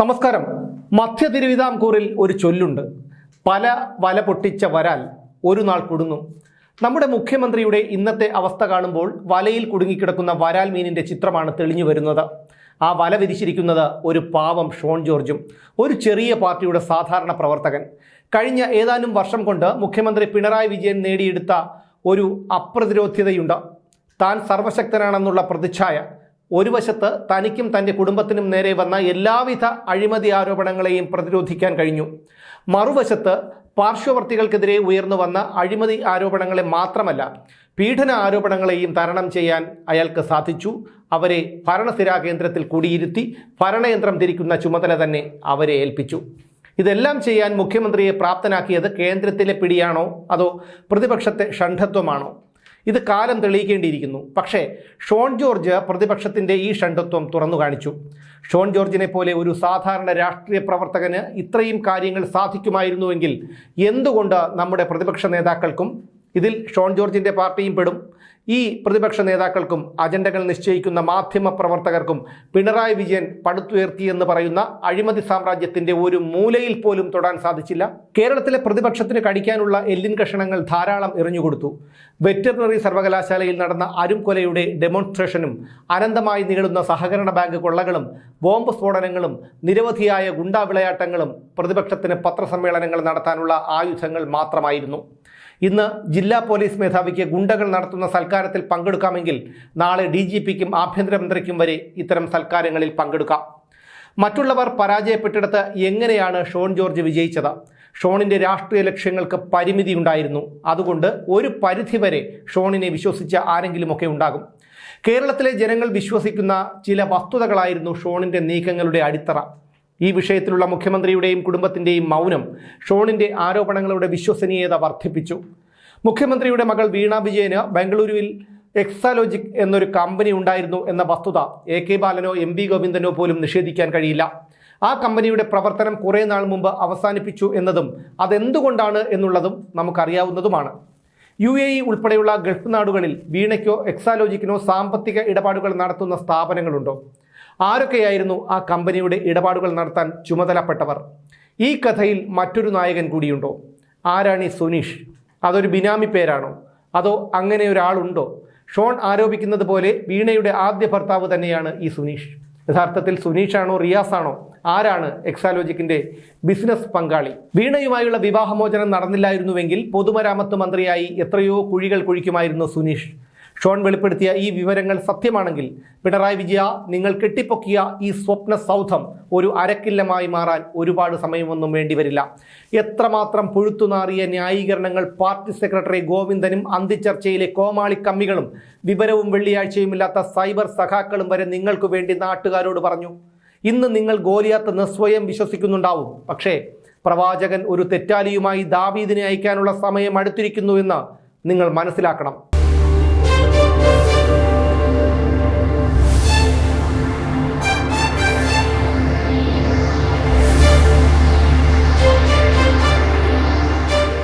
നമസ്കാരം. മധ്യ തിരുവിതാംകൂറിൽ ഒരു ചൊല്ലുണ്ട്. പല വല പൊട്ടിച്ച വരാൽ ഒരു നാൾ കുടുങ്ങും. നമ്മുടെ മുഖ്യമന്ത്രിയുടെ ഇന്നത്തെ അവസ്ഥ കാണുമ്പോൾ വലയിൽ കുടുങ്ങിക്കിടക്കുന്ന വരാൽ മീനിന്റെ ചിത്രമാണ് തെളിഞ്ഞു വരുന്നത്. ആ വല വിരിച്ചിരിക്കുന്നത് ഒരു പാവം ഷോൺ ജോർജും ഒരു ചെറിയ പാർട്ടിയുടെ സാധാരണ പ്രവർത്തകൻ. കഴിഞ്ഞ ഏതാനും വർഷം കൊണ്ട് മുഖ്യമന്ത്രി പിണറായി വിജയൻ നേടിയെടുത്ത ഒരു അപ്രതിരോധ്യതയുണ്ട്. താൻ സർവശക്തനാണെന്നുള്ള പ്രതിച്ഛായ ഒരു വശത്ത് തനിക്കും തന്റെ കുടുംബത്തിനും നേരെ വന്ന എല്ലാവിധ അഴിമതി ആരോപണങ്ങളെയും പ്രതിരോധിക്കാൻ കഴിഞ്ഞു. മറുവശത്ത് പാർശ്വവർത്തികൾക്കെതിരെ ഉയർന്നു വന്ന അഴിമതി ആരോപണങ്ങളെ മാത്രമല്ല പീഡന ആരോപണങ്ങളെയും തരണം ചെയ്യാൻ അയാൾക്ക് സാധിച്ചു. അവരെ ഭരണസ്ഥിരാ കേന്ദ്രത്തിൽ കൂടിയിരുത്തി ഭരണയന്ത്രം തിരിക്കുന്ന ചുമതല തന്നെ അവരെ ഏൽപ്പിച്ചു. ഇതെല്ലാം ചെയ്യാൻ മുഖ്യമന്ത്രിയെ പ്രാപ്തനാക്കിയത് കേന്ദ്രത്തിലെ പിടിയാണോ അതോ പ്രതിപക്ഷത്തെ ഷണ്ഡത്വമാണോ? ഇത് കാലം തെളിയിക്കേണ്ടിയിരിക്കുന്നു. പക്ഷേ ഷോൺ ജോർജ് പ്രതിപക്ഷത്തിന്റെ ഈ ഷണ്ഡത്വം തുറന്നു കാണിച്ചു. ഷോൺ ജോർജിനെ പോലെ ഒരു സാധാരണ രാഷ്ട്രീയ പ്രവർത്തകന് ഇത്രയും കാര്യങ്ങൾ സാധിക്കുമായിരുന്നുവെങ്കിൽ എന്തുകൊണ്ട് നമ്മുടെ പ്രതിപക്ഷ നേതാക്കൾക്കും ഇതിൽ ഷോൺ ജോർജിന്റെ പാർട്ടിയും പെടും? ഈ പ്രതിപക്ഷ നേതാക്കൾക്കും അജണ്ടകൾ നിശ്ചയിക്കുന്ന മാധ്യമ പ്രവർത്തകർക്കും പിണറായി വിജയൻ പടുത്തുയർത്തിയെന്ന് പറയുന്ന അഴിമതി സാമ്രാജ്യത്തിന്റെ ഒരു മൂലയിൽ പോലും തൊടാൻ സാധിച്ചില്ല. കേരളത്തിലെ പ്രതിപക്ഷത്തിന് കടിക്കാനുള്ള എല്ലിൻ കഷണങ്ങൾ ധാരാളം എറിഞ്ഞുകൊടുത്തു. വെറ്ററിനറി സർവകലാശാലയിൽ നടന്ന അരുംകൊലയുടെ ഡെമോൺസ്ട്രേഷനും അനന്തമായി നീളുന്ന സഹകരണ ബാങ്ക് കൊള്ളകളും ബോംബ് സ്ഫോടനങ്ങളും നിരവധിയായ ഗുണ്ടാവിളയാട്ടങ്ങളും പ്രതിപക്ഷത്തിന് പത്രസമ്മേളനങ്ങൾ നടത്താനുള്ള ആയുധങ്ങൾ മാത്രമായിരുന്നു. ഇന്ന് ജില്ലാ പോലീസ് മേധാവിക്ക് ഗുണ്ടകൾ നടത്തുന്ന സൽക്കാരത്തിൽ പങ്കെടുക്കാമെങ്കിൽ നാളെ ഡി ജി പിക്കും ആഭ്യന്തരമന്ത്രിക്കും വരെ ഇത്തരം സൽക്കാരങ്ങളിൽ പങ്കെടുക്കാം. മറ്റുള്ളവർ പരാജയപ്പെട്ടിടത്ത് എങ്ങനെയാണ് ഷോൺ ജോർജ് വിജയിച്ചത്? ഷോണിന്റെ രാഷ്ട്രീയ ലക്ഷ്യങ്ങൾക്ക് പരിമിതി ഉണ്ടായിരുന്നു. അതുകൊണ്ട് ഒരു പരിധിവരെ ഷോണിനെ വിശ്വസിച്ച ആരെങ്കിലുമൊക്കെ ഉണ്ടാകും. കേരളത്തിലെ ജനങ്ങൾ വിശ്വസിക്കുന്ന ചില വസ്തുതകളായിരുന്നു ഷോണിന്റെ നീക്കങ്ങളുടെ അടിത്തറ. ഈ വിഷയത്തിലുള്ള മുഖ്യമന്ത്രിയുടെയും കുടുംബത്തിന്റെയും മൗനം ഷോണിന്റെ ആരോപണങ്ങളുടെ വിശ്വസനീയത വർദ്ധിപ്പിച്ചു. മുഖ്യമന്ത്രിയുടെ മകൾ വീണ വിജയന് ബംഗളൂരുവിൽ എക്സാലോജിക് എന്നൊരു കമ്പനി ഉണ്ടായിരുന്നു എന്ന വസ്തുത എ കെ ബാലനോ എം വി ഗോവിന്ദനോ പോലും നിഷേധിക്കാൻ കഴിയില്ല. ആ കമ്പനിയുടെ പ്രവർത്തനം കുറേ നാൾ മുമ്പ് അവസാനിപ്പിച്ചു എന്നതും അതെന്തുകൊണ്ടാണ് എന്നുള്ളതും നമുക്കറിയാവുന്നതുമാണ്. യു എ ഇ ഉൾപ്പെടെയുള്ള ഗൾഫ് നാടുകളിൽ വീണയ്ക്കോ എക്സാലോജിക്കിനോ സാമ്പത്തിക ഇടപാടുകൾ നടത്തുന്ന സ്ഥാപനങ്ങളുണ്ടോ? ആരൊക്കെയായിരുന്നു ആ കമ്പനിയുടെ ഇടപാടുകൾ നടത്താൻ ചുമതലപ്പെട്ടവർ? ഈ കഥയിൽ മറ്റൊരു നായകൻ കൂടിയുണ്ടോ? ആരാണി സുനീഷ്? അതൊരു ബിനാമി പേരാണോ? അതോ അങ്ങനെ ഒരാളുണ്ടോ? ഷോൺ ആരോപിക്കുന്നത് പോലെ വീണയുടെ ആദ്യ ഭർത്താവ് തന്നെയാണ് ഈ സുനീഷ്. യഥാർത്ഥത്തിൽ സുനീഷാണോ റിയാസാണോ? ആരാണ് എക്സാലോജിക്കിന്റെ ബിസിനസ് പങ്കാളി? വീണയുമായുള്ള വിവാഹമോചനം നടന്നില്ലായിരുന്നുവെങ്കിൽ പൊതുമരാമത്ത് മന്ത്രിയായി എത്രയോ കുഴികൾ കുഴിക്കുമായിരുന്നു സുനീഷ്. ഷോൺ വെളിപ്പെടുത്തിയ ഈ വിവരങ്ങൾ സത്യമാണെങ്കിൽ പിണറായി വിജയ നിങ്ങൾ കെട്ടിപ്പൊക്കിയ ഈ സ്വപ്ന സൗധം ഒരു അരക്കില്ലമായി മാറാൻ ഒരുപാട് സമയമൊന്നും വേണ്ടിവരില്ല. എത്രമാത്രം പുഴുത്തുനാറിയ ന്യായീകരണങ്ങൾ പാർട്ടി സെക്രട്ടറി ഗോവിന്ദനും അന്തിച്ചർച്ചയിലെ കോമാളി കമ്മികളും വിവരവും വെള്ളിയാഴ്ചയുമില്ലാത്ത സൈബർ സഖാക്കളും വരെ നിങ്ങൾക്ക് വേണ്ടി നാട്ടുകാരോട് പറഞ്ഞു. ഇന്ന് നിങ്ങൾ ഗോലിയാത്തെന്ന് സ്വയം വിശ്വസിക്കുന്നുണ്ടാവും. പക്ഷേ പ്രവാചകൻ ഒരു തെറ്റാലിയുമായി ദാവീദിനെ അയക്കാനുള്ള സമയം അടുത്തിരിക്കുന്നുവെന്ന് നിങ്ങൾ മനസ്സിലാക്കണം.